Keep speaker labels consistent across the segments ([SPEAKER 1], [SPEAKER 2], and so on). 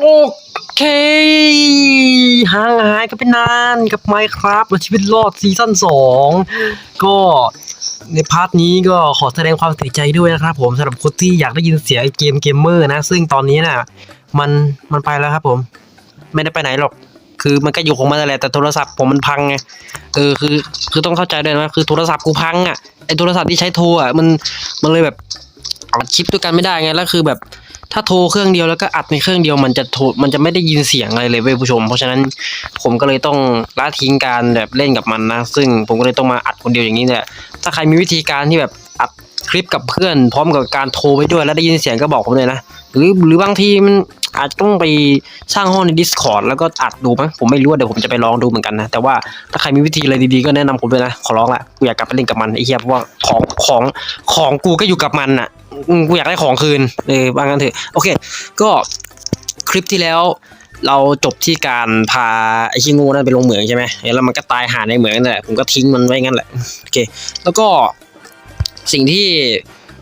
[SPEAKER 1] โอเคห่างหายกันไปนานกับไมค์ครับและชีวิตรอดซีซั่นสองก็ในพาร์ทนี้ก็ขอแสดงความเสียใจด้วยนะครับผมสำหรับคนที่อยากได้ยินเสียงเกมเกมเมอร์นะ ซึ่งตอนนี้น่ะมันมันไปแล้วครับผม ไม่ได้ไปไหนหรอก คือมันก็อยู่ของมันนั่นแหละแต่โทรศัพท์ผมมันพังไงเออคือคือต้องเข้าใจด้วยนะคือโทรศัพท์กูพังอะไอโทรศัพท์ที่ใช้โทรอะมันมันเลยแบบอัดคลิปด้วยกันไม่ได้ไงแล้วคือแบบ ถ้าโทรเครื่องเดียวแล้วก็อัดในเครื่องเดียวมันจะโทรมันจะไม่ได้ยินเสียงอะไรเลยเว้ยผู้ชม เพราะฉะนั้นผมก็เลยต้องละทิ้งการแบบเล่นกับมันนะ ซึ่งผมก็เลยต้องมาอัดคนเดียวอย่างนี้แหละถ้าใครมีวิธีการที่แบบอัด คลิปกับเพื่อน พร้อมกับการโทรไปด้วยแล้วได้ยินเสียงก็บอกผมเลยนะ หรือหรือบางทีมันอาจจะต้องไปสร้างห้องใน Discord แล้วก็อัดดูมั้งผมไม่รู้เดี๋ยวผมจะไปลองดูเหมือนกันนะ แต่ว่าถ้าใครมีวิธีอะไรดีๆก็แนะนำผมด้วยนะ ขอร้องละกูอยากกลับไปเล่นกับมันไอ้เหี้ยเพราะว่าของของของกูก็อยู่กับมันอะกูอยากได้ของคืนเออว่างั้นเถอะโอเค ก็คลิปที่แล้วเราจบที่การพาไอ้ชิงูนั่นไปลงเหมืองใช่ไหมแล้วมันก็ตายหาในเหมืองนั่นแหละผมก็ทิ้งมันไว้งั้นแหละโอเค แล้วก็ สิ่งที่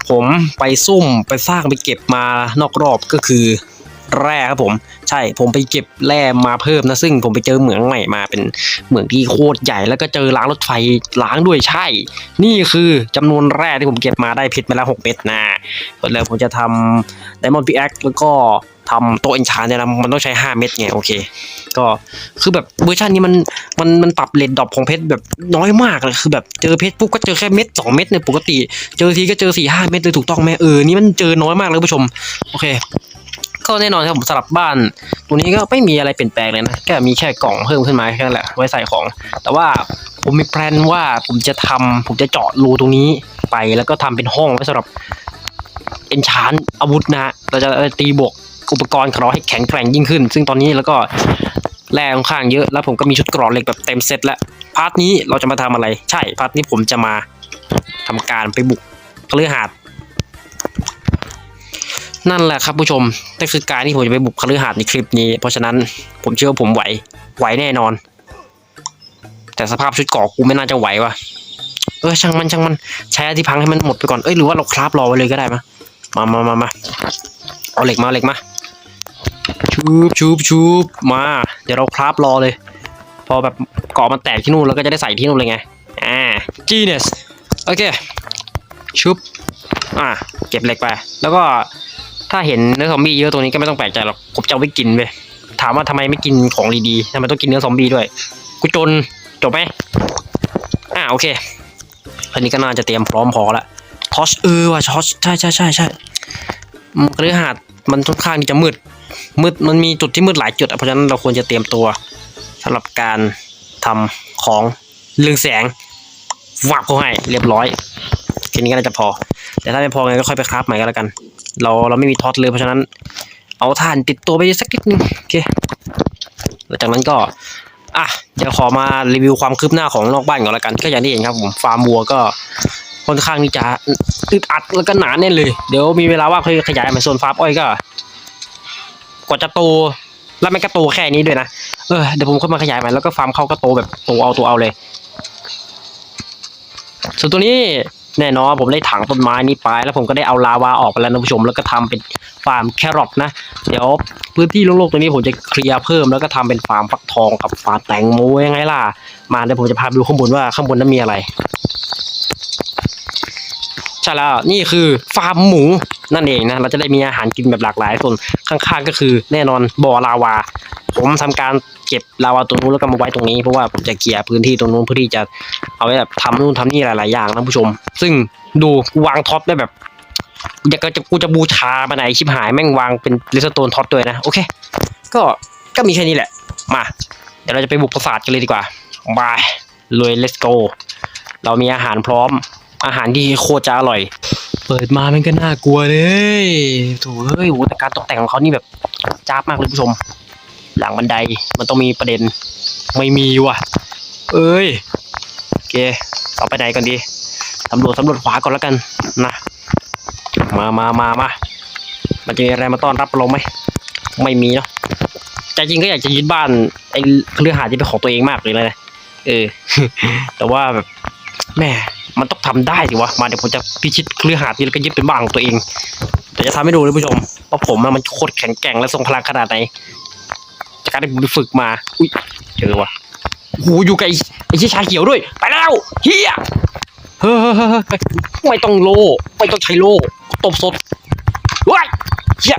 [SPEAKER 1] ผมไปซุ่มไปสร้างไปเก็บมานอกรอบก็คือแร่ครับผม ใช่ผมไปเก็บแร่มาเพิ่มนะ ซึ่งผมไปเจอเหมืองใหม่มาเป็นเหมืองที่โคตรใหญ่แล้วก็เจอล้างรถไฟล้างด้วยใช่ นี่คือจำนวนแร่ที่ผมเก็บมาได้เพชรมาแล้วหกเม็ดนะแล้วผมจะทำไดมอนด์พีแอคแล้วก็ทำโต๊ะเอนชานเนี่ยนะมันต้องใช้ 5 เม็ดไงโอเค ก็คือแบบเวอร์ชันนี้มันมันมันปรับเลนดรอปของเพชรแบบน้อยมากเลยคือแบบเจอเพชรปุ๊บก็เจอแค่เม็ดสองเม็ดเนี่ยปกติ เจอทีก็เจอสี่ห้าเม็ดเลยถูกต้องไหมเออนี่มันเจอน้อยมากเลยคุณผู้ชมโอเคก็แน่นอนครับผมสลับบ้าน ตัวนี้ก็ไม่มีอะไรเปลี่ยนแปลงเลยนะแค่มีแค่กล่องเพิ่มขึ้นมาแค่นั้นแหละไว้ใส่ของ แต่ว่าผมมีแพลนว่าผมจะทำผมจะเจาะรูตรงนี้ไปแล้วก็ทำเป็นห้องไว้สำหรับเอนชานอาวุธนะเราจะตีบวก อุปกรณ์ของเราให้แข็งแกร่งยิ่งขึ้น ซึ่งตอนนี้แล้วก็แรงค่อนข้างเยอะแล้วผมก็มีชุดเกรอเหล็กแบบเต็มเซตแล้วพาร์ทนี้เราจะมาทำอะไร ใช่พาร์ทนี้ผมจะมาทำการไปบุกคฤหาสน์นั่นแหละครับผู้ชมนั่นคือการที่ผมจะไปบุกคฤหาสน์ในคลิปนี้ เพราะฉะนั้นผมเชื่อว่าผมไหวไหวแน่นอน แต่สภาพชุดเกราะกูไม่น่าจะไหวว่ะเออช่างมันช่างมันใช้อันที่พังให้มันหมดไปก่อนเอ้ยหรือว่าเราคราฟรอไว้เลยก็ได้มะมามามามาเอาเหล็กมาเอาเหล็กมา ชูบชูบชูบมา เดี๋ยวเราคราฟรอเลย พอแบบเกาะมันแตกที่นู่นแล้วก็จะได้ใส่ที่นู่นเลยไง อ่า genius โอเค ชุบ อ่า เก็บเหล็กไป แล้วก็ถ้าเห็นเนื้อซอมบี้เยอะตรงนี้ก็ไม่ต้องแปลกใจหรอกผมจะไว้กินไปถามว่าทำไมไม่กินของดีๆทำไมต้องกินเนื้อซอมบี้ด้วย กูจน จบไหมอ่าโอเค อันนี้ก็น่าจะเตรียมพร้อมพอละทอชเออว่ะทอชใช่ใช่ใช่ใช่มเรือหาดมันค่อนข้างที่จะมืด มืดมันมีจุดที่มืดหลายจุดเพราะฉะนั้นเราควรจะเตรียมตัวสำหรับการทำของเรื่องแสงวับเขาให้เรียบร้อยแค่นี้ก็น่าจะพอ แต่ถ้าไม่พอไงก็ค่อยไปคราฟใหม่ก็แล้วกัน เราเราไม่มีท็อชเลยเพราะฉะนั้น เอาถ่านติดตัวไปสักนิดนึงโอเคหลังจากนั้นก็อะเดี๋ยวขอมารีวิวความคืบหน้าของนอกบ้านก่อนแล้วกัน ก็อย่างที่เห็นครับผมฟาร์มวัวก็ค่อนข้างที่จะอึดอัดแล้วก็หนาแน่นเลย เดี๋ยวมีเวลาว่างค่อยขยายมาโซนฟาร์มอ้อยก็ ว่าจะโต แล้วมันก็โตแค่นี้ด้วยนะ เออเดี๋ยวผมค่อยมาขยายใหม่แล้วก็ฟาร์มเขาก็โตแบบโตเอาโตเอาเลย ส่วนตัวนี้แน่นอนผมได้ถังต้นไม้นี้ไป แล้วผมก็ได้เอาลาวาออกไปแล้วนะผู้ชมแล้วก็ทำเป็นฟาร์มแครอทนะ เดี๋ยวพื้นที่โล่งๆตรงนี้ผมจะเคลียร์เพิ่มแล้วก็ทำเป็นฟาร์มฟักทองกับฟาร์มแตงโมยังไงล่ะ มาเดี๋ยวผมจะพาไปดูข้างบนว่าข้างบนนั้นมีอะไร ใช่แล้วนี่คือฟาร์มหมูนั่นเองนะเราจะได้มีอาหารกินแบบหลากหลายส่วนข้างๆก็คือแน่นอนบ่อลาวา ผมทำการเก็บลาวาตรงนู้นแล้วก็มาไว้ตรงนี้เพราะว่าผมจะเคลียพื้นที่ตรงนู้นเพื่อที่จะเอาไว้แบบทำนู่นทำนี่หลายๆอย่างนะผู้ชม ซึ่งดูวางท็อปได้แบบอยากจะกูจะบูชามาไหนชิบหายแม่งวางเป็นลิสโตนท็อปด้วยนะโอเค ก็ก็มีแค่นี้แหละ มา เดี๋ยวเราจะไปบุกปราสาทกันเลยดีกว่าบายเลย let's go เรามีอาหารพร้อม อาหารที่โคตรจะอร่อย เปิดมามันก็น่ากลัวเลยโถ่เฮ้ยโหแต่การตกแต่งของเขานี่แบบจ้าบมากเลยผู้ชม หลังบันไดมันต้องมีประเด็น ไม่มีว่ะ เอ้ยโอเคเอาไปไหนกันดีสำรวจสำรวจขวาก่อนแล้วกันนะมามามามามันจะมีอะไรมาต้อนรับเราไหมไม่มีเนาะใจจริงก็อยากจะยึดบ้านไอ้เรื่องหาที่เป็นของตัวเองมากเลยนะเออ แต่ว่าแบบแม่ มันต้องทำได้สิวะ มาเดี๋ยวผมจะพิชิตเครือหาสน์นี้แล้วก็ยึดเป็นบ้านของตัวเอง แต่จะทำให้ดูนะผู้ชมว่าผมอะมันโคตรแข็งแกร่งและทรงพลังขนาดไหน จากการที่ผมไปฝึกมา อุ้ยเจอวะโอ้โหอยู่กับไอ้ไอ้ชี่ยชาเขียวด้วย ไปแล้วเฮียเฮ้ยเฮ้ยเฮ้ยเฮ้ยไม่ต้องโลไม่ต้องใช้โลตบสดว้ายเฮีย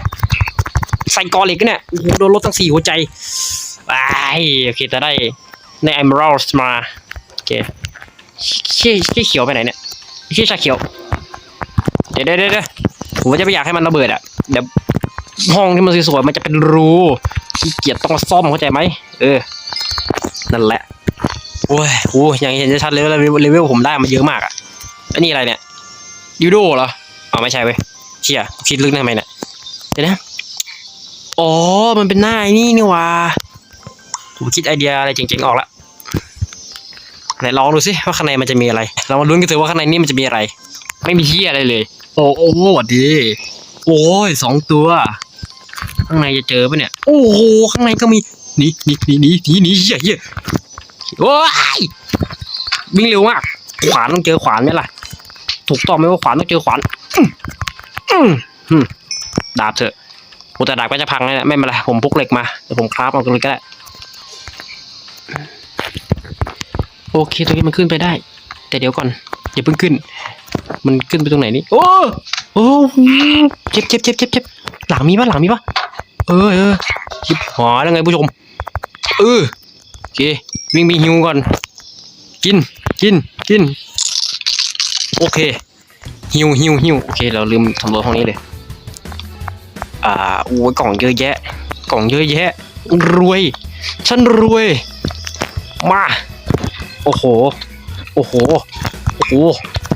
[SPEAKER 1] ใส่กอเหล็กเนี่ยโอ้โหโดนลดตั้งสี่หัวใจไปโอเคจะได้ใน Emeralds มาโอเค ชี่ยเชี่ยเขียวไปไหนเนี่ยเชี่ยชาเขียว เดี๋ยวเดี๋ยวเดี๋ยวผมว่าจะไม่อยากให้มันระเบิดอะเดี๋ยวห้องที่มันสวยๆมันจะเป็นรูขี้เกียจต้องมาซ่อมเข้าใจไหมเออ นั่นแหละโอ้ยโอ้ยอย่างเห็นชัดเลยว่าเลเวลเลเวลผมได้มาเยอะมากอะอันนี้อะไรเนี่ยยูโดเหรออ๋อไม่ใช่เว้ยเชี่ยคิดลึกทำไมเนี่ยเดี๋ยวนะอ๋อมันเป็นหน้าไอ้นี่นี่หว่าผมคิดไอเดียอะไรเจ๋งๆออกละ ไหนลองดูสิว่าข้างในมันจะมีอะไร เรามาลุ้นกันเถอะว่าข้างในนี่มันจะมีอะไร ไม่มีที่อะไรเลย โอ้โอ้หวัดดีโอ้ยสองตัว ข้างในจะเจอปะเนี่ย โอ้โหข้างในก็มีหนีหนีหนีหนีหนีหนีเหี้ยเหี้ยโอ้ยวิ่งเร็วมากขวานต้องเจอขวานไหมล่ะ ถูกต้องไหมว่าขวานต้องเจอขวานดาบเถอะโอ้แต่ดาบก็จะพังเลยนะไม่เป็นไรผมพกเหล็กมาเดี๋ยวผมคราฟเอาตรงนี้ก็ได้ โอเคตรงนี้มันขึ้นไปได้ แต่เดี๋ยวก่อนอย่าเพิ่งขึ้น มันขึ้นไปตรงไหนนี่โอ้โอ้โหเจ็บเจ็บเจ็บเจ็บเจ็บหลังมีปะหลังมีปะเออเออชิบหายแล้วไงผู้ชมเออโอเควิ่งมีหิวก่อน กินกินกินโอเคหิวหิวหิวโอเค เราลืมสำรวจห้องนี้เลยอ่าโอ้กล่องเยอะแยะ กล่องเยอะแยะ รวย ฉันรวย มา โอ้โห โอ้โห โอ้โห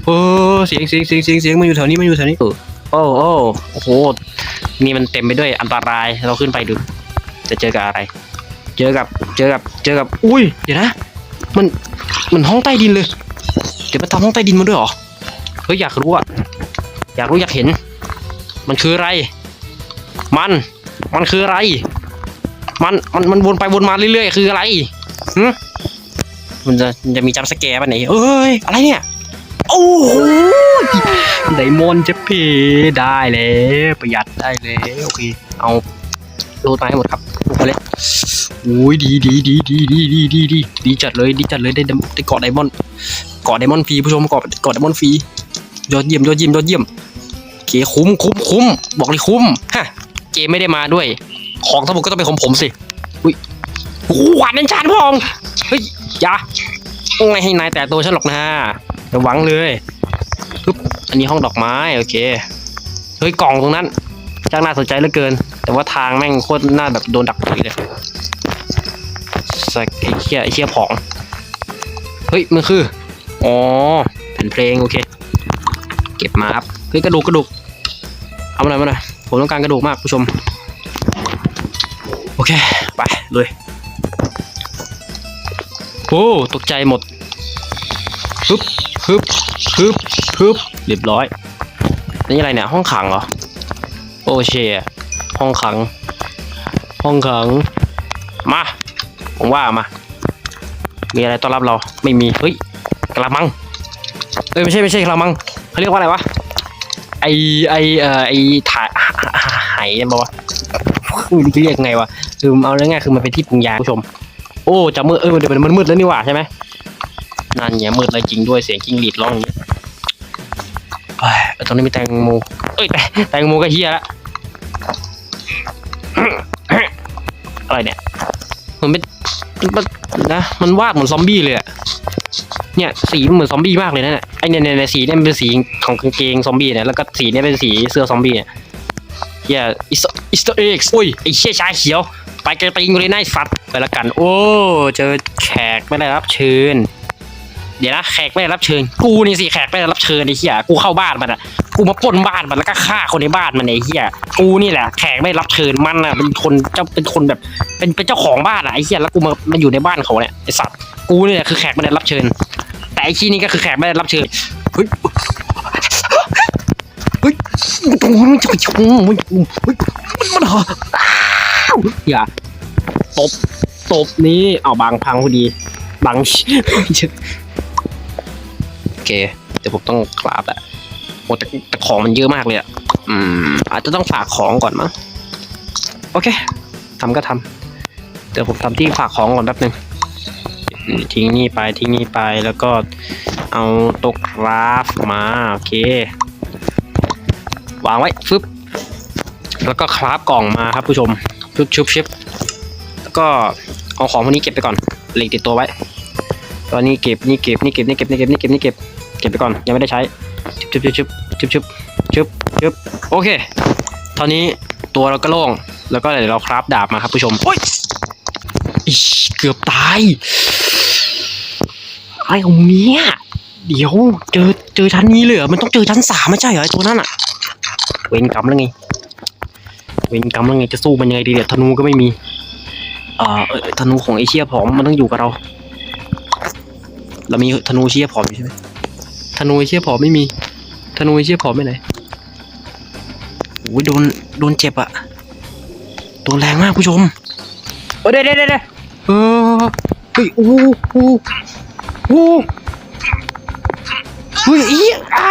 [SPEAKER 1] เออเสียงเสียงเสียงเสียงเสียงมันอยู่แถวนี้มันอยู่แถวนี้เออโอ้โอ้โอ้โห นี่มันเต็มไปด้วยอันตราย เราขึ้นไปดู จะเจอกับอะไร เจอกับ เจอกับ เจอกับ อุ้ย เดี๋ยวนะ มัน มันห้องใต้ดินเลย เดี๋ยวมันทำห้องใต้ดินมาด้วยเหรอ เฮ้ยอยากรู้อะอยากรู้อยากเห็น มันคืออะไร มัน มันคืออะไร มัน มัน มันวนไปวนมาเรื่อยๆ คืออะไรหึมั มันจะจะมีจัมสแกร์ป่ะไหนเอ้ยอะไรเนี่ยโอ้โหไดมอนด์เจเพได้แล้วประหยัดได้แล้วโอเคเอาโลดมาให้หมดครับลูกไปเลยโอ้ยดีดีดีดีดีดีดีดีดีจัดเลยดีจัดเลยได้ได้เกาะไดมอนด์เกาะไดมอนด์ฟรีผู้ชมเกาะเกาะไดมอนด์ฟรียอดเยี่ยมยอดเยี่ยมยอดเยี่ยมโอเคคุ้มคุ้มคุ้มบอกเลยคุ้มฮะเจไม่ได้มาด้วย ของทั้งหมดก็ต้องเป็นของผมสิอุ้ยโอ้โหหวานนันชานพองเฮ้ย อย่าไม่ให้นายแต่ตัวฉันหรอกนะระวังเลยปึ๊บอันนี้ห้องดอกไม้โอเคเฮ้ยกล่องตรงนั้นจ้างน่าสนใจเหลือเกิน แต่ว่าทางแม่งโคตรน่าแบบโดนดักปุ๋ยเลยสักไอ้เชี่ยไอ้เชี่ยผอง เฮ้ยมันคือ อ๋อแผ่นเพลงโอเค เก็บมาครับเฮ้ยกระดูกกระดูกเอามาหน่อยมาหน่อยผมต้องการกระดูกมากผู้ชม โอเค ไปเลย โอ้ตกใจหมดฮึบฮึบฮึบฮึบเรียบร้อย นี่อะไรเนี่ยห้องขังเหรอ โอเชห้องขัง ห้องขัง มา ผมว่ามา มีอะไรต้อนรับเรา ไม่มี เฮ้ยกระมัง เอ้ยไม่ใช่ไม่ใช่กระมังเขาเรียกว่าอะไรวะ ไอไอเอ่อไอถ่ายหายบอกว่าไม่รู้จะเรียกไงวะ คือเอาเรื่องง่ายๆคือมันเป็นที่ปรุงยาผู้ชม โอ้จะมืดเออเดี๋ยวมันมืดแล้วนี่หว่าใช่ไหมนั่นเนี่ยมืดเลยจริงด้วยเสียงกิ้งหรีดร้องอย่างนี้เอ้ยตรงนี้มีแตงโมเอ้ยแตแตงโมก็เฮียละอะไรเนี่ยมันเป็นมันนะมันวาดเหมือนซอมบี้เลยอะเนี่ยสีเหมือนซอมบี้มากเลยนะเนี่ยไอเนี่ยเนี่ยเนี่ยสีเนี่ยเป็นสีของกางเกงซอมบี้เนี่ยแล้วก็สีเนี่ยเป็นสีเสื้อซอมบี้เนี่ยเฮียอิสอิสต์เอ็กซ์อุ้ยไอเชี่ยชายเขียว ไปกระติงเลยนะไอ้สัตว์ไปละกัน โอ้ เจอแขกไม่ได้รับเชิญ เดี๋ยวนะแขกไม่ได้รับเชิญ กูนี่สิแขกไม่ได้รับเชิญไอ้เหี้ย กูเข้าบ้านมันอะ กูมาปล้นบ้านมันแล้วก็ฆ่าคนในบ้านมันไอ้เหี้ย กูนี่แหละแขกไม่รับเชิญมันอะเป็นคนเจ้าเป็นคนแบบ เป็นเป็นเจ้าของบ้านอะไอ้เหี้ยแล้วกูมามาอยู่ในบ้านเขาเนี่ยไอ้สัตว์ กูนี่แหละคือแขกไม่ได้รับเชิญ แต่ไอ้ชี้นี่ก็คือแขกไม่ได้รับเชิญ เฮ้ย เฮ้ยโอ้ยจะไปชงมันมันมันเหรออ้าวอย่าตบตบนี้เอาบางพังพอดีบางโอเคเดี๋ยวผมต้องคลาบอะโอ้แต่แต่ของมันเยอะมากเลยอะอืม อาจจะต้องฝากของก่อนมั้งโอเคทำก็ทำเดี๋ยวผมทำที่ฝากของก่อนแป๊บหนึ่งทิ้งนี่ไปทิ้งนี่ไปแล้วก็เอาโต๊ะคราฟมาโอเค วางไว้ฟึบแล้วก็คราฟกล่องมาครับผู้ชม ชุบชุบชิบแล้วก็เอาของพวกนี้เก็บไปก่อนเหล็กติดตัวไว้ ตอนนี้เก็บนี่เก็บนี่เก็บนี่เก็บนี่เก็บนี่เก็บนี่เก็บเก็บไปก่อนยังไม่ได้ใช้ชุบชุบชุบชุบชุบชุบชุบโอเคตอนนี้ตัวเราก็โล่งแล้วก็เดี๋ยวเราคราฟดาบมาครับผู้ชมโอ้ยเกือบตายอะไรของเนี้ยเดี๋ยวเจอเจอชั้นนี้เลยเหรอมันต้องเจอชั้นสามไม่ใช่เหรอไอ้ตัวนั้นอะเวรกรรมแล้วไง เวรกรรมแล้วไงจะสู้มันยังไงดีเนี่ยธนูก็ไม่มีเอ่อเอ่อธนูของไอเชียผอมมันต้องอยู่กับเรา เรามีธนูเชี่ยผอมอยู่ใช่ไหมธนูเชี่ยผอมไม่มีธนูเชี่ยผอมไปไหนโอ้ยโดนโดนเจ็บอะโดนแรงมากผู้ชมเออเดี๋ยวเดี๋ยวเดี๋ยวเออเฮ้ยโอ้โหโอ้โหเฮ้ยอีอะว้า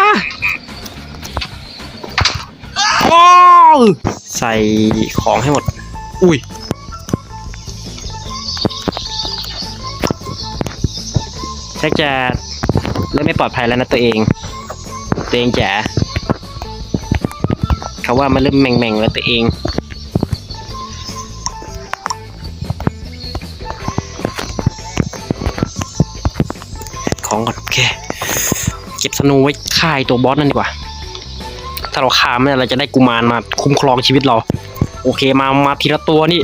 [SPEAKER 1] ใส่ของให้หมด อุ้ยชักจะเริ่มไม่ปลอดภัยแล้วนะตัวเอง ตัวเองจ๋าเขาว่ามันเริ่มแม่งๆแล้วตัวเองของก่อนโอเค เก็บธนูไว้ฆ่าไอ้ตัวบอสนั่นดีกว่า ถ้าเราฆ่ามันเราจะได้กุมารมาคุ้มครองชีวิตเรา โอเคมามาทีละตัวนี่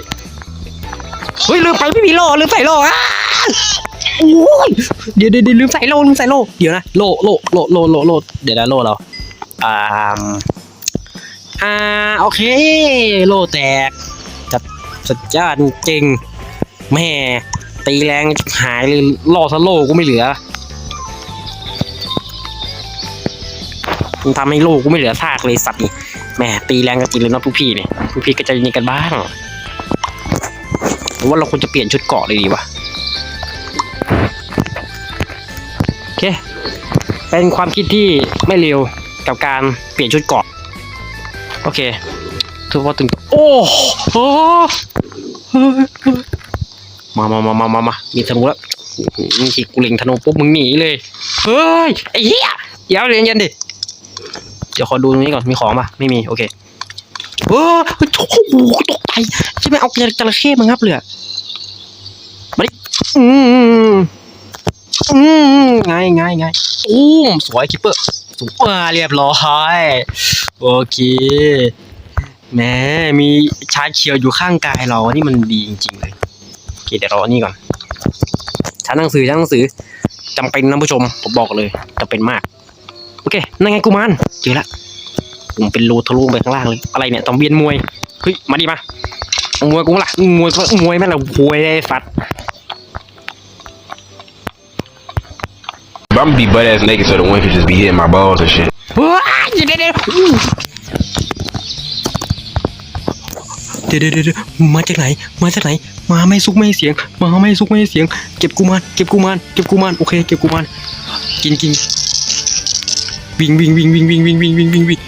[SPEAKER 1] เฮ้ยลืมไปไม่มีโล่ลืมใส่โล่อ้าโอ้ยเดี๋ยวเดี๋ยวเดี๋ยวลืมใส่โล่ลืมใส่โล่เดี๋ยวนะโล่โล่โล่โล่โล่โล่เดี๋ยวนะโล่เราอ่าอ่าโอเค โล่แตกจัดจัดจ้านจริงแม่ตีแรงหายเลยล่อซะโล่ก็ไม่เหลือ มันทำให้โล่กูไม่เหลือซากเลยสัตว์นี่แม่ตีแรงกันจริงเลยเนาะผู้พี่เนี่ยผู้พี่ก็ใจเย็นกันบ้างว่าเราควรจะเปลี่ยนชุดเกาะเลยดีวะโอเค เป็นความคิดที่ไม่เร็วกับการเปลี่ยนชุดเกาะ โอเคถือว่าถึงโอ้โหมามามามามามามีธนูแล้วนี่ทีกูเล็งธนูปุ๊บมึงหนีเลย เฮ้ยไอ้เหี้ยเดี๋ยวเรียนยันดิ เดี๋ยวขอดูตรงนี้ก่อนมีของป่ะไม่มีโอเคเฮ้ยโอ้โหตกใจใช่ไหมเอาจระเข้มางับเลยอมาดิอืมอืมง่ายง่ายง่ายอู้มสวยคิปเปอร์สวยเรียบร้อยโอเคแหมมีชาเขียวอยู่ข้างกายเรานี่มันดีจริงๆเลยโอเคเดี๋ยวรอนี่ก่อนชั้นหนังสือชั้นหนังสือจำเป็นนะผู้ชมผมบอกเลยจำเป็นมาก เคนั่นไงกูมันเจอละผมเป็นรูทะลุไปข้างล่างเลย อะไรเนี่ยต้องเวียนมวย เฮ้ย มาดิมามวยกูล่ะมวยก็มวยแม่งละหวยไอ้สัตว์
[SPEAKER 2] But I'm gonna be butt ass naked so the wind can just be hitting my balls and shit.
[SPEAKER 1] ว้ายเดี๋ยวเดี๋ยวเดี๋ยวอู้เดี๋ยวเดี๋ยวเดี๋ยวมาจากไหน มาจากไหน มาไม่ซุกไม่เสียง มาไม่ซุกไม่เสียง เก็บกุมารเก็บกุมารเก็บกุมารโอเค เก็บกุมารกินกิน วิ่งวิ่งวิ่งวิ่งวิ่งวิ่งวิ่งวิ่งวิ่งวิ่ง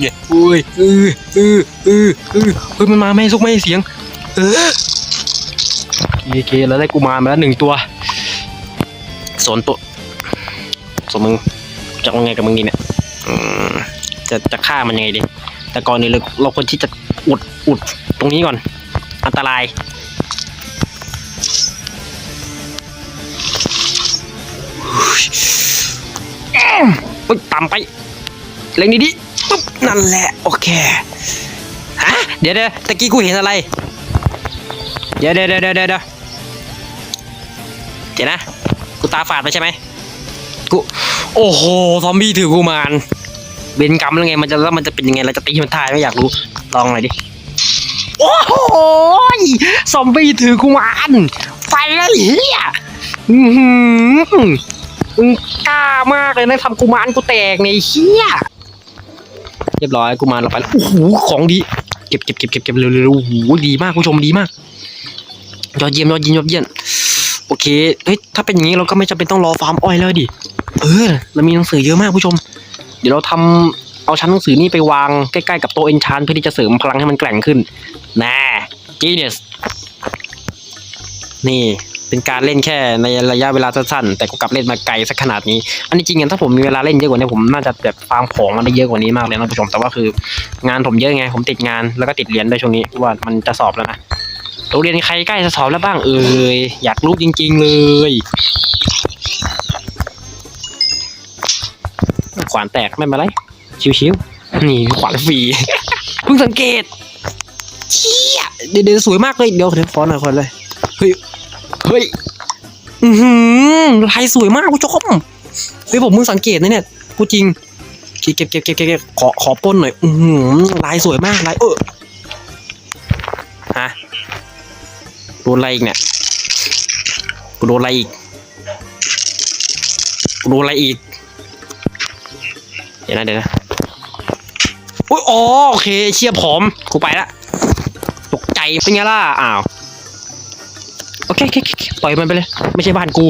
[SPEAKER 1] เนี่ยโอ้ยเออเออเออเอเฮ้ยมันมาไม่ซุกไม่เสียง เออโอเคแล้วได้กุมามาแล้วหนึ่งตัวสนตัวสนมึงจะเอาไงกับมึงดีเนี่ยจะจะฆ่ามันยังไงดีแต่ก่อนนี้เราเราควรที่จะอุดอุดตรงนี้ก่อน อันตรายเฮ้ยต่ำไปเล็งดีๆปุ๊บนั่นแหละโอเคฮะเดี๋ยวเดี๋ยวตะกี้กูเห็นอะไร เดี๋ยวเดี๋ยวเดี๋ยวเดี๋ยวเดี๋ยวนะกูตาฝาดไปใช่ไหมกูโอ้โหซอมบี้ถือกูมานเบนกรรมแล้วไงมันจะแล้วมันจะเป็นยังไงเราจะตีมันทายไม่อยากรู้ลองหน่อยดิโอ้โหซอมบี้ถือกูมานไฟเลยเฮียอือหือ มึงกล้ามากเลยนะทำกูมานกูแตกในเฮียเรียบร้อยกูมานเราไปแล้วโอ้โหของดี เก็บเก็บเก็บเก็บเก็บเร็วเร็วเร็วโอ้โหดีมากผู้ชมดีมากยอดเยี่ยมยอดเยี่ยมยอดเยี่ยมโอเคเฮ้ยถ้าเป็นอย่างนี้เราก็ไม่จำเป็นต้องรอฟาร์มอ้อยแล้วดิเออเรามีหนังสือเยอะมากผู้ชม เดี๋ยวเราทเอาชั้นหนังสือนี่ไปวางใกล้ๆกับโต๊ะเอนชานเพื่อที่จะเสริมพลังให้มันแกร่งขึ้นแน่จีเนสนี่ เป็นการเล่นแค่ในระยะเวลาสั้นๆ แต่กูกลับเล่นมาไกลสักขนาดนี้ อันนี้จริงๆถ้าผมมีเวลาเล่นเยอะกว่านี้ผมน่าจะแบบฟาร์มของมันได้เยอะกว่านี้มากเลยนะผู้ชม แต่ว่าคืองานผมเยอะไง ผมติดงานแล้วก็ติดเรียนด้วยช่วงนี้เพราะว่ามันจะสอบแล้วนะ โรงเรียนใครใกล้จะสอบแล้วบ้างเอ่ย อยากรู้จริง ๆ เลยขวานแตกไม่เป็นไร ชิวๆ นี่ขวานฟรี เพิ่งสังเกตเชี่ยเดี๋ยวเดี๋ยวสวยมากเลย เดี๋ยวเดี๋ยวฟอนหน่อยคนเลย เฮ้ย เฮ้ย อือหือลายสวยมากผู้ชมเฮ้ยผมเพิ่งสังเกตนะเนี่ยพูดจริงเก็บเก็บเก็บเก็บเก็บขอขอป้นหน่อย อือหือลายสวยมากลายเออฮะโดนอะไรอีกเนี่ยกูโดนอะไรอีกกูโดนอะไรอีก เดี๋ยวนะเดี๋ยวนะอุ้ยอ๋อโอเคเชียผอมกูไปละตกใจเป็นไงล่ะอ้าว ปล่อยมันไปเลย ไม่ใช่บ้านกู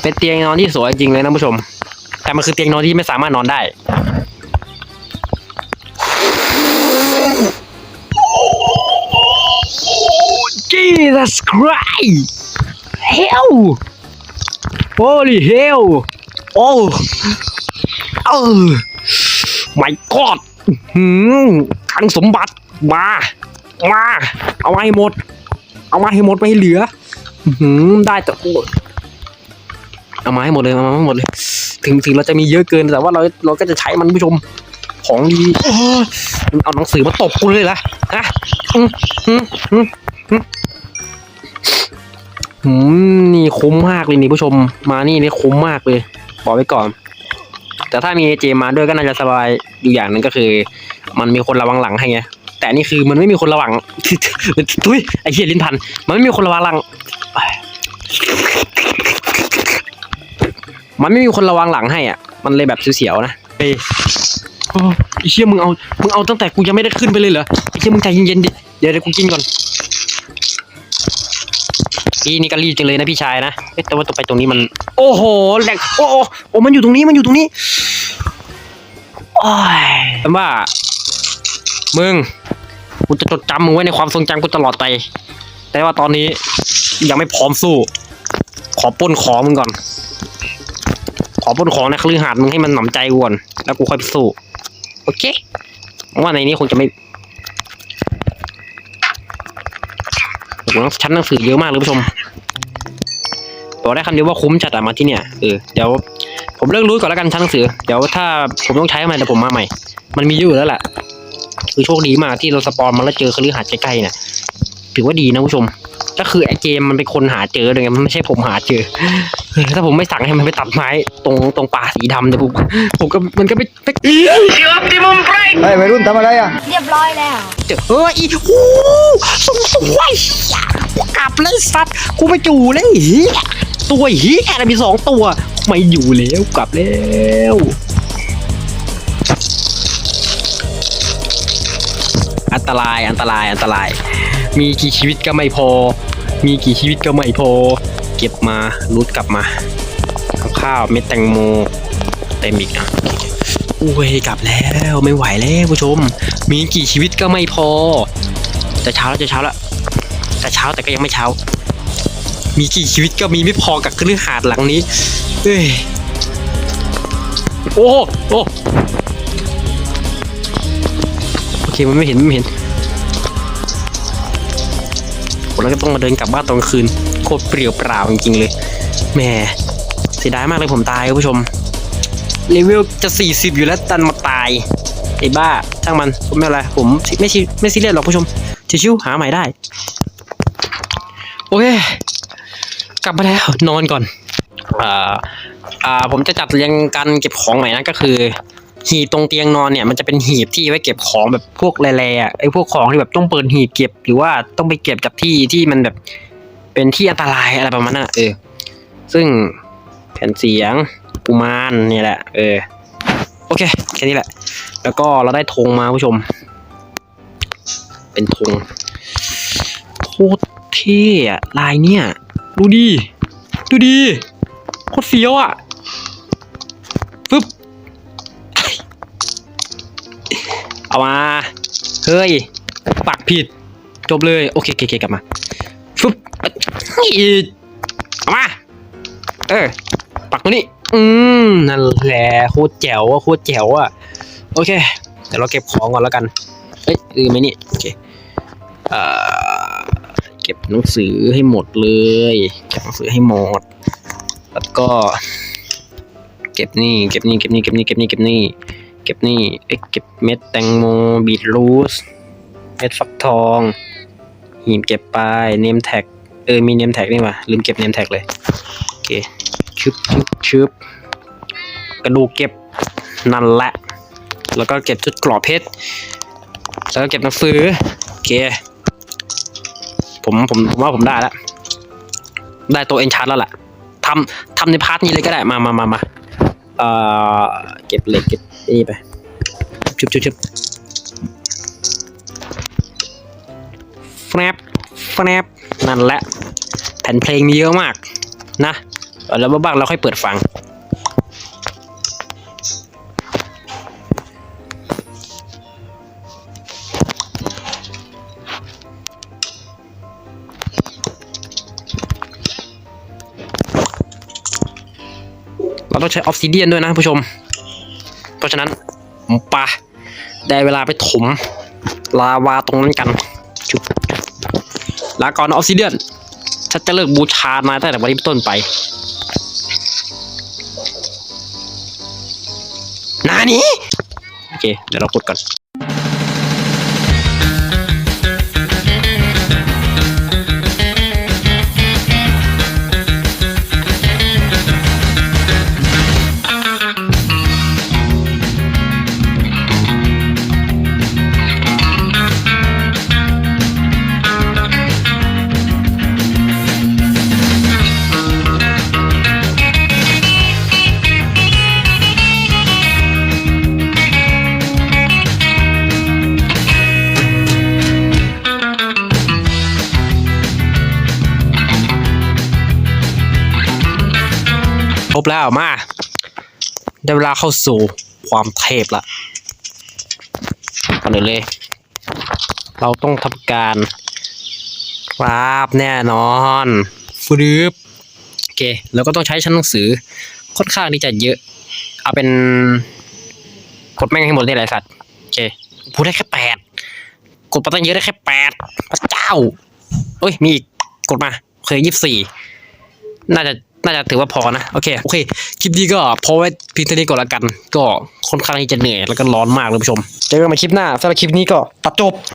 [SPEAKER 1] เป็นเตียงนอนที่สวยจริงเลยนะผู้ชม แต่มันคือเตียงนอนที่ไม่สามารถนอนได้ Jesus Christ Hell Holy hell โอ้เออ My God หืมคลังสมบัติมา มา เอามาให้หมด เอามาให้หมดไม่ให้เหลือหืมได้แต่โอ้เอามาให้หมดเลยเอามาให้หมดเลย ถึงถึงเราจะมีเยอะเกินแต่ว่าเราเราก็จะใช้มันผู้ชมของดีเอาหนังสือมาตบกูเลยละอะอืมอืมอืมอืมนี่คุ้มมากเลยนี่ผู้ชม มานี่นี่คุ้มมากเลย บอกไว้ก่อน แต่ถ้ามีเจมาด้วยก็น่าจะสบายอยู่อย่างนึงก็คือ มันมีคนระวังหลังให้ไง แต่นี่คือมันไม่มีคนระวังทุยไอ้เหี้ยลิ้นพัน มันไม่มีคนระวังหลังมันไม่มีคนระวังหลังให้อะ มันเลยแบบเสียวๆนะเฮ้ยโอ้ไอ้เชี่ยมึงเอา มึงเอาตั้งแต่กูยังไม่ได้ขึ้นไปเลยเหรอ ไอ้เชี่ยมึงใจเย็นๆดิ เดี๋ยวเดี๋ยวกูกินก่อนพี่นี่ก็รีบจังเลยนะพี่ชายนะเอ๊ะแต่ว่าตัวไปตรงนี้มัน โอ้โหแหลกโอ้โอ้โอ้มันอยู่ตรงนี้ มันอยู่ตรงนี้โอ้ยแต่ว่า มึง กูจะจดจำมึงไว้ในความทรงจำกูตลอดไป แต่ว่าตอนนี้ยังไม่พร้อมสู้ ขอป้นของมึงก่อน ขอป้นของในคฤหาสน์มึงให้มันหนำใจก่อนแล้วกูค่อยไปสู้ โอเคว่าในนี้คงจะไม่โอ้โหชั้นหนังสือเยอะมากเลยผู้ชมบอกได้คำเดียวว่าคุ้มจัดอะมาที่เนี่ยเออเดี๋ยวผมเลิกรู้ก่อนแล้วกันชั้นหนังสือ เดี๋ยวถ้าผมต้องใช้มันเดี๋ยวผมมาใหม่ มันมีอยู่แล้วแหละ คือโชคดีมากที่เราสปอนมาแล้วเจอคฤหาสน์ใกล้ๆเนี่ยถือว่าดีนะผู้ชมก็คือไอ้เกมมันเป็นคนหาเจอเลยไงมันไม่ใช่ผมหาเจอเออถ้าผมไม่สั่งให้มันไปตัดไม้ตรงตรงป่าสีดำเนี่ยผมผมก็มันก็ไม่ไม่
[SPEAKER 3] เฮ้ยวัยรุ่นทำอะไรอะ
[SPEAKER 4] เรียบร้อยแล้ว
[SPEAKER 1] เจอเอออีโอ้สงสวยกูกลับเลยสัตว์กูไม่อยู่เลยเฮียตัวเฮียน่ะมีสองตัว ไม่อยู่แล้วกลับแล้ว อันตรายอันตรายอันตราย มีกี่ชีวิตก็ไม่พอ มีกี่ชีวิตก็ไม่พอ เก็บมารูดกลับมาข้าวเม็ดแตงโมเต็มอีกอะอุ้ยกลับแล้วไม่ไหวแล้วผู้ชม มีกี่ชีวิตก็ไม่พอจะเช้าแล้วจะเช้าแล้วจะเช้าแต่ก็ยังไม่เช้า มีกี่ชีวิตก็มีไม่พอกับเครื่องหาดหลังนี้เอ้ยโอ้โอ้ เคมันไม่เห็นไม่เห็นผมแล้วก็ต้องมาเดินกลับบ้านตอนคืนโคตรเปรี่ยวเปล่าจริงๆเลยแหมเสียดายมากเลยผมตายคุณผู้ชมเลเวลจะ 40 อยู่แล้วตันมาตายไอ้บ้าช่างมันผมไม่เป็นไรผมไม่ซีไม่ซีเรียสหรอกผู้ชมชิวๆหาใหม่ได้ โอเค กลับมาแล้วนอนก่อนอ่าอ่าผมจะจัดเรียงการเก็บของใหม่นะก็คือ หีบตรงเตียงนอนเนี่ยมันจะเป็นหีบที่ไว้เก็บของแบบพวกแร่ๆไอ้พวกของที่แบบต้องเปิดหีบเก็บหรือว่าต้องไปเก็บจากที่ที่มันแบบเป็นที่อันตรายอะไรประมาณนั้นอะเออ ซึ่งแผ่นเสียงกุมารเนี่แหละ เออ โอเคแค่นี้แหละ แล้วก็เราได้ธงมาผู้ชม เป็นธงโคตรเท่อะลายเนี่ย ดูดี ดูดีโคตรเฟี้ยวอะฟึบ เอามา เฮ้ย ปักผิด จบเลย โอเคโอเคกลับมาฟึบอีกเอามา เออ ปักตัวนี้ อืม นั่นแหละ โคตรแจ๋วอะโคตรแจ๋วอะโอเค เดี๋ยวเราเก็บของก่อนแล้วกัน เอ้ยลืมไหมนี่ โอเค เอ่อ เก็บหนังสือให้หมดเลย เก็บหนังสือให้หมด แล้วก็ เก็บนี่ เก็บนี่ เก็บนี่ เก็บนี่ เก็บนี่ เก็บนี่ เก็บนี่เอ้ยเก็บเม็ดแตงโมบีทรูทเม็ดฟักทอง หีบเก็บไปเนมแท็กเออมีเนมแท็กนี่ว่ะลืมเก็บเนมแท็กเลยโอเคชึบชึบชึบกระดูกเก็บนั่นแหละ แล้วก็เก็บชุดกรอบเพชรแล้วก็เก็บหนังสือโอเคผมผมผมว่าผมได้แล้วได้ตัวเอ็นชาร์ดแล้วแหละทำทำในพาร์ทนี้เลยก็ได้มามามามา เอ่อเก็บเหล็กเก็บนี่ไปชุบชุบชุบแฟบแฟบนั่นแหละ แผ่นเพลงมีเยอะมากนะเอาแล้วบ้างเราค่อยเปิดฟัง ต้องใช้ออฟซิเดียนด้วยนะผู้ชม เพราะฉะนั้นปะได้เวลาไปถมลาวาตรงนั้นกันจุบลาก่อนออฟซิเดียนฉันจะเลิกบูชานายตั้งแต่วันนี้ต้นไปนานี้โอเค เดี๋ยวเราพูดก่อน ครบแล้วมาได้เวลาเข้าสู่ความเทพละก่อนอื่นเลย เราต้องทำการคราบแน่นอนฟรึบโอเคแล้วก็ต้องใช้ชั้นหนังสือ ค่อนข้างที่จะเยอะ เอาเป็นกดแม่งให้หมดได้หลายสัตว์โอเคพูดได้แค่แปดกดมาตั้งเยอะได้แค่แปดพระเจ้าเอ้ยมีอีกกดมาโอเคยี่สิบสี่น่าจะ น่าจะถือว่าพอนะ โอเค โอเค คลิปนี้ก็พอไว้เพียงเท่านี้ก่อนละกัน ก็ค่อนข้างที่จะเหนื่อยแล้วก็ร้อนมากเลยผู้ชม เจอกันใหม่คลิปหน้าสำหรับคลิปนี้ก็ตัดจบ